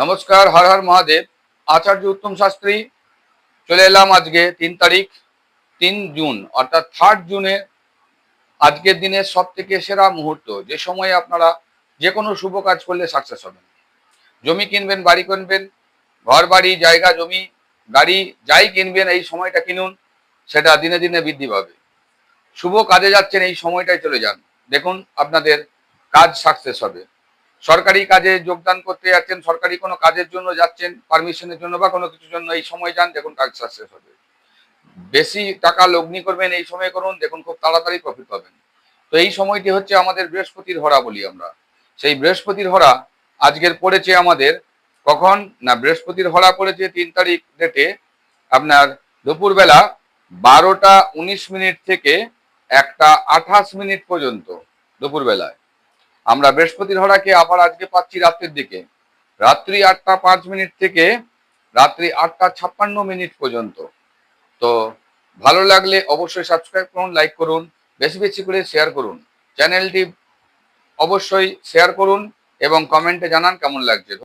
নমস্কার, হর হর মহাদেব। আচার্য উত্তম শাস্ত্রী, চলে এলাম আজকে তিন তারিখ, তিন জুন, অর্থাৎ থার্ড জুনে। আজকের দিনের সব থেকে সেরা মুহূর্ত, যে সময়ে আপনারা যে কোনো শুভ কাজ করলে সাকসেস হবেন। জমি কিনবেন, বাড়ি কিনবেন, ঘর, বাড়ি, জায়গা, জমি, গাড়ি, যাই কিনবেন, এই সময়টা কিনুন, সেটা দিনে দিনে বৃদ্ধি পাবে। শুভ কাজে যাচ্ছেন, এই সময়টাই চলে যান। দেখুন, আপনাদের কাজ সাকসেস হবে। সরকারি কাজে যোগদান করতে যাচ্ছেন, সরকারি কোনো কাজের জন্য যাচ্ছেন, পারমিশনের জন্য বা কোনো কিছুর জন্য, এই সময় যান, দেখুন কাজ সাকসেস হবে। বেশি টাকা লগ্নি করবেন এই সময় করুন, দেখুন খুব তাড়াতাড়ি প্রফিট পাবেন। তো এই সময়টি হচ্ছে আমাদের বৃহস্পতির হরা বলি আমরা। সেই বৃহস্পতির হরা আজকের পড়েছে আমাদের কখন? না, বৃহস্পতির হরা পড়েছে তিন তারিখ ডেটে আপনার দুপুরবেলা বারোটা উনিশ মিনিট থেকে একটা আঠাশ মিনিট পর্যন্ত দুপুরবেলায়। আমরা বৃহস্পতির হরাকে আবার আজকে পাচ্ছি রাত্রির দিকে। রাত্রি আটটা পাঁচ মিনিট থেকে রাত্রি আটটা ছাপ্পান্ন মিনিট পর্যন্ত। তো ভালো লাগলে অবশ্যই সাবস্ক্রাইব করুন লাইক করুন, বেশি বেশি করে শেয়ার করুন। চ্যানেলটি অবশ্যই শেয়ার করুন এবং কমেন্টে জানান কেমন লাগছে।